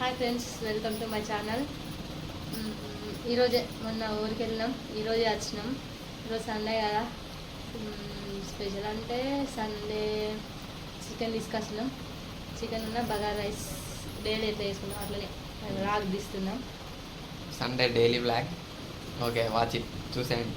Hi friends welcome to my channel ఈరోజే మొన్న ఊరికి వెళ్ళినాం. ఈరోజే వచ్చినాం. ఈరోజు సండే కదా. Mm, స్పెషల్ అంటే సండే చికెన్ తీసుకొచ్చినాం చికెన్ ఉన్న బగారా రైస్ డైలీ ఎట్లా వేసుకున్నాం అట్లనే రాగ్ తీస్తున్నాం. Sunday daily vlog okay watch it చూసేయండి.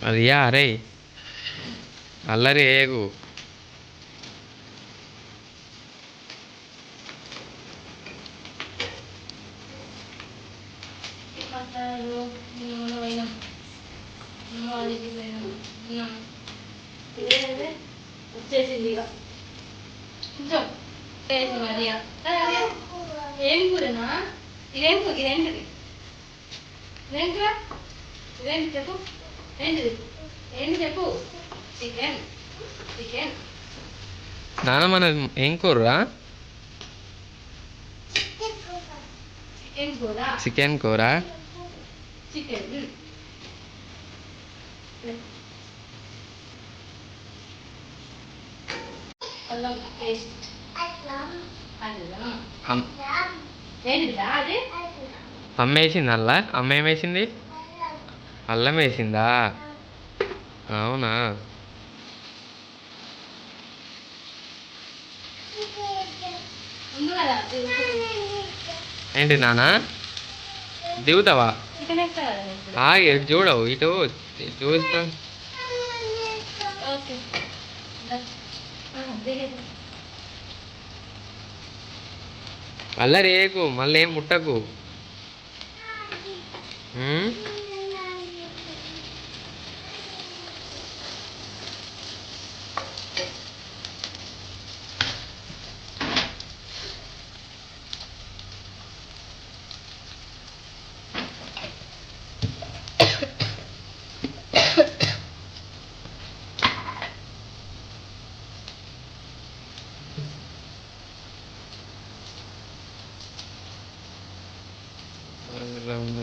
అదియా అరే అల్లరి ఏగు వచ్చేసింది ఇక. కొంచెం ఏం కూరనా? ఇదేం కూర? ఇదేంటిది? ఇదేం ఇదేంటి చెప్పు. ఏంటిది? ఏంటి చెప్పు? చికెన్ చికెన్ నాన్న మన ఏం కూరరా? చికెన్ కూర. చికెన్ కూర? చికెన్. అల్లం పేస్ట్. అల్లం. అమ్- ఏంటిదా అది? అమ్మ వేసింది అల్ల? అమ్మ ఏం వేసింది? అల్లం వేసిందా? అవునా? ఏంటి నాన్న దిగుతావా? చూడవు ఇటు చూస్తా. అల్లరి ఏకు మళ్ళీ ఏం ముట్టకు? రౌండ్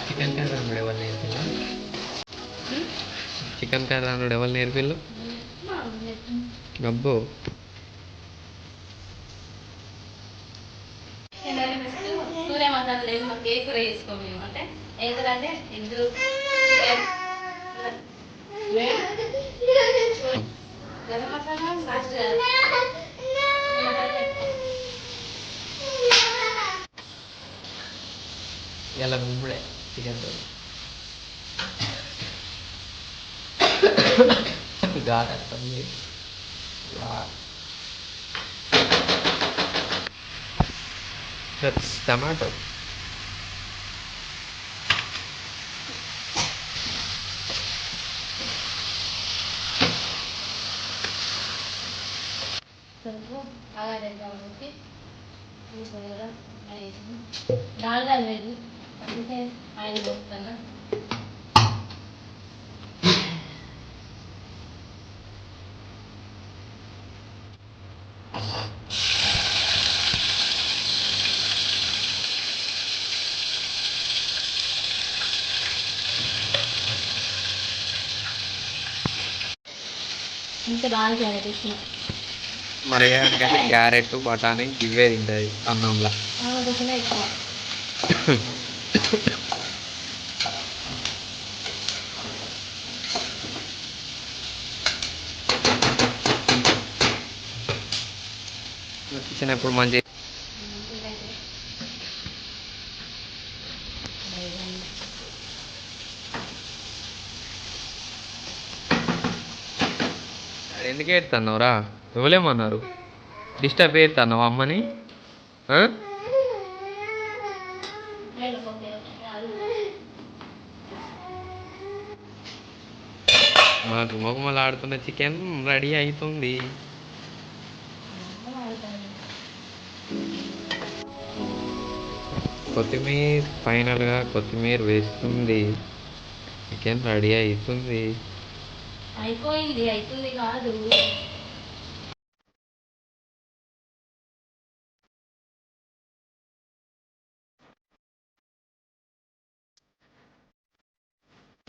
చికెన్ కర్రీ వండుడు ఎవరు నేర్పిల్లు? చికెన్ కర్రీ వండుడు ఎవరు నేర్పిల్లు? అబ్బో. సూర్య మసాలా లేదు మాకు ఏ కూర చేసుకోము అంటే ఏ కూర అంటే? ఇందులో గరం మసాలా లాస్ట్ ఇలా ఇప్పుడే చికెన్ గారెస్తుంది కాబట్టి. టమాటో డాల్డా లేదు అందుకే ఆయన చెప్తాను ఇంకా బాగా క్యారెట్ మరి ఎందుకంటే క్యారెట్ బఠానీ ఇవే తింటుంది అన్నంలో. కొంచెం ఎక్కువ చిన్నప్పుడు మంచి ఇదైతే ఎందుకు ఏడుతున్నావురా ఇవ్వలేమన్నారు డిస్టర్బ్ చేస్తున్నావు అమ్మని? మాకు మొగమలు ఆడుతున్న చికెన్ రెడీ అవుతుంది కొత్తిమీర ఫైనల్గా కొత్తిమీర వేస్తుంది. చికెన్ రెడీ అవుతుంది అయిపోయింది అవుతుంది కాదు.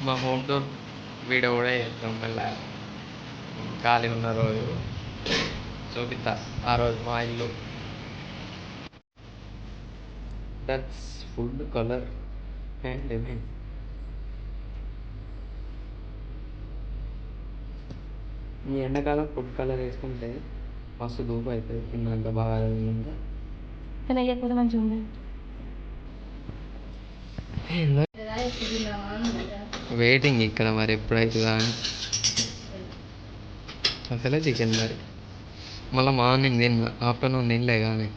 మా హోమ్ టూర్ వీడియో కూడా చేస్తాం మళ్ళీ. ఖాళీ ఉన్న రోజు చూపిస్తా. ఆ రోజు మా ఇల్లు. That's food colour and lemon ఈ ఎండాకాలం ఫుడ్ కలర్ వేసుకుంటే మస్తు ధూపు అవుతుంది తిన్నాక బాగా అయ్యకపోతే మంచిగా ఉంది వెయిటింగ్ ఇక్కడ మరి ఎప్పుడవుతుందా అని అసలే చికెన్ మరి. మళ్ళీ మార్నింగ్ తిన్న ఆఫ్టర్నూన్ తినలే కానీ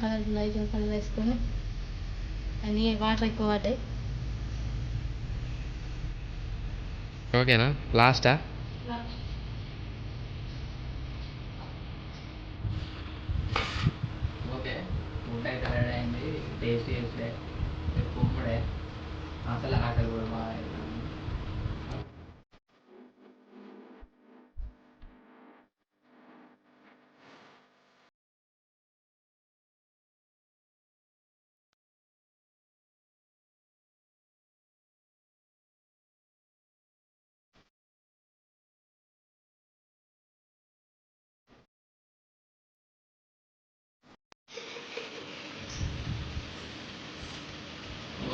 కలర్ లైట్ కలర్ వేసుకొని అన్నీ వాటర్ ఎక్కువ పడ్డాయి. ఓకేనా? లాస్టా? ఓకే. ఫుడ్ అయితే రెడీ అయింది. టేస్ట్ చేసే కుమ్ముడే అసలు ఆకలి కూడా బాగా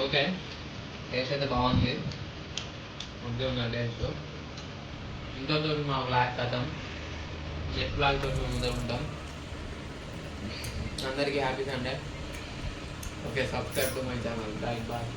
ఓకే. టేస్ట్ అయితే బాగుంది. మంచిగా ఉన్న టేస్ట్. ఇంతతో మా బ్లాక్ కథం. నెట్ బ్లాక్ తోటి ముందర ఉంటాం. అందరికీ happy Sunday. Okay subscribe to my channel. Bye bye.